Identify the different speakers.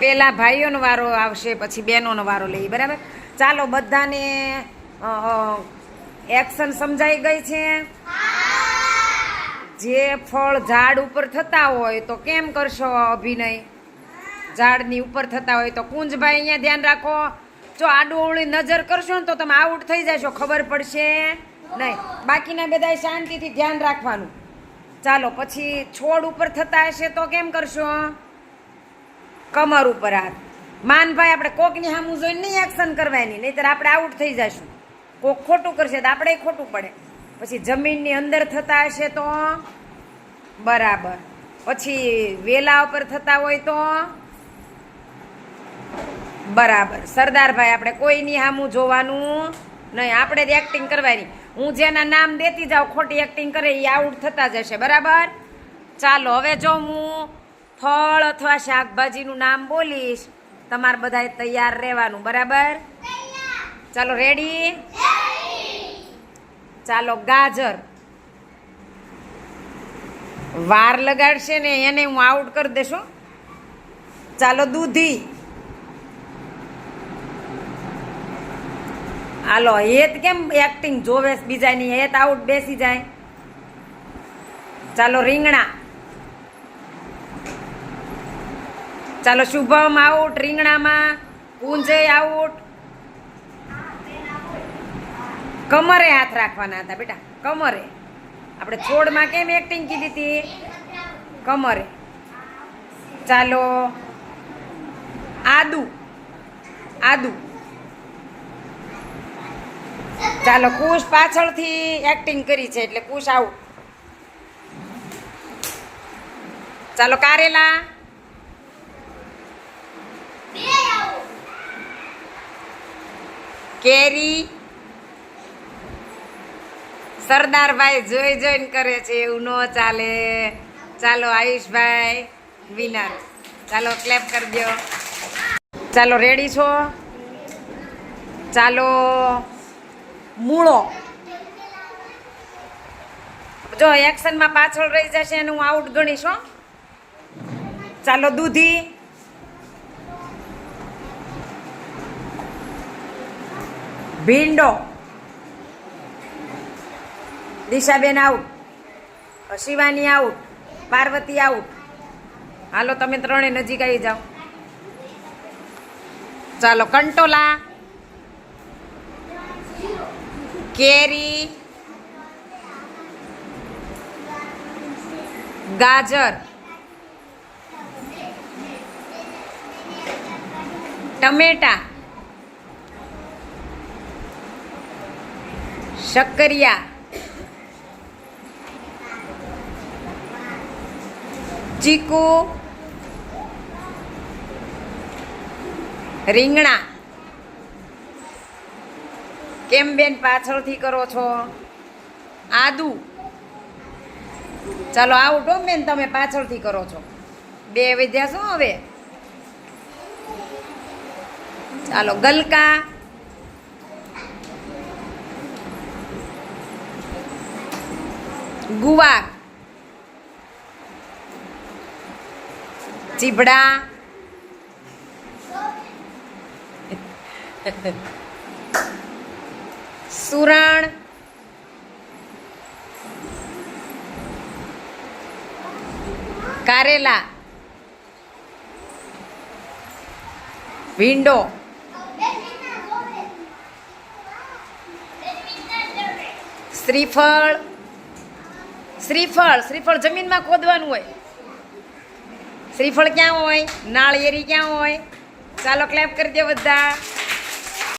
Speaker 1: પેલા ભાઈઓનો વારો આવશે, પછી બહેનોનો વારો લઈએ બરાબર? ચાલો, બધાને એક્શન સમજાઈ ગઈ છે? જે ફળ ઝાડ ઉપર થતા હોય તો કેમ કરશો અભિનય? ઝાડની ઉપર થતા હોય તો કુંજભાઈ અહીંયા ધ્યાન રાખો. જો આડું નજર કરશો ને તો તમે આઉટ થઈ જશો, ખબર પડશે? નહીં. બાકીના બધા શાંતિથી ધ્યાન રાખવાનું. ચાલો, પછી છોડ ઉપર થતા હશે તો કેમ કરશો? કમર ઉપર હાથ. માનભાઈ, આપણે કોકની સામું જોઈને નહીં એક્શન કરવાની, નહીતર આપણે આઉટ થઈ જશું. કોક ખોટું કરશે તો આપણે ખોટું પડે. પછી જમીનની અંદર થતા હશે તો? બરાબર. પછી વેલા ઉપર થતા હોય તો? બરાબર. સરદારભાઈ, આપણે કોઈની સામું જોવાનું નહીં. આપણે જ એક્ટિંગ કરવાની. હું જેના નામ દેતી જાઉં, ખોટી એક્ટિંગ કરે, એ આઉટ થતા જશે. બરાબર? ચાલો, હવે જો હું ફળ અથવા શાકભાજીનું નામ બોલીશ. તમારે બધાએ તૈયાર રહેવાનું, બરાબર? ચાલો રેડી ચાલો, ગાજર. વાર લગાડશે ને એને હું આઉટ કરી દેશો ચાલો, દૂધી. હાલો, હેત કેમ એક્ટિંગ જોવે બીજાની હેત આઉટ બેસી જાય. ચાલો, રીંગણા. ચાલો શુભમ આઉટ, રીંગણામાં, પૂંજે આઉટ. કમરે હાથ રાખવાના હતા બેટા, કમરે. આપણે છોડમાં કેમ એક્ટિંગ કીધી હતી? કમરે. ચાલો. આદુ. આદુ. ચાલો કુશ પાછળથી એક્ટિંગ કરી છે એટલે કુશ આઉટ. ચાલો કારેલા. કેરી સરદારભાઈ જોઈ જોઈને કરે છે, એવું ન ચાલે. ચાલો આયુષભાઈ વિનર ચાલો ક્લેપ કરી દો. ચાલો રેડી છો? ચાલો. મૂળો. જો એક્શનમાં પાછળ રહી જશે હું આઉટ ગણીશ ચાલો દૂધી. ભીંડો. Dishaben out. Shivani out. Parvati out. હાલો, તમે ત્રણે નજીક આવી જાઓ. ચાલો, કંટોલા. કેરી. ગાજર. ટમેટા. શક્કરિયા. ચીકુ. રીંગણા. કેમ બેન પાછળથી કરો છો? આદુ. ચાલો, આવું ટો બેન તમે પાછળથી કરો છો. બે વિદ્યા શું હવે? ચાલો, ગલકા. ગુવાર ચીબડા. સુરણ. કારેલા. વિંડો. શ્રીફળ. શ્રીફળ શ્રીફળ જમીનમાં ખોદવાનું હોય. શ્રીફળ ક્યાં હોય? નાળિયેરી ક્યાં હોય? ચાલો ક્લેપ કરી દે બધા.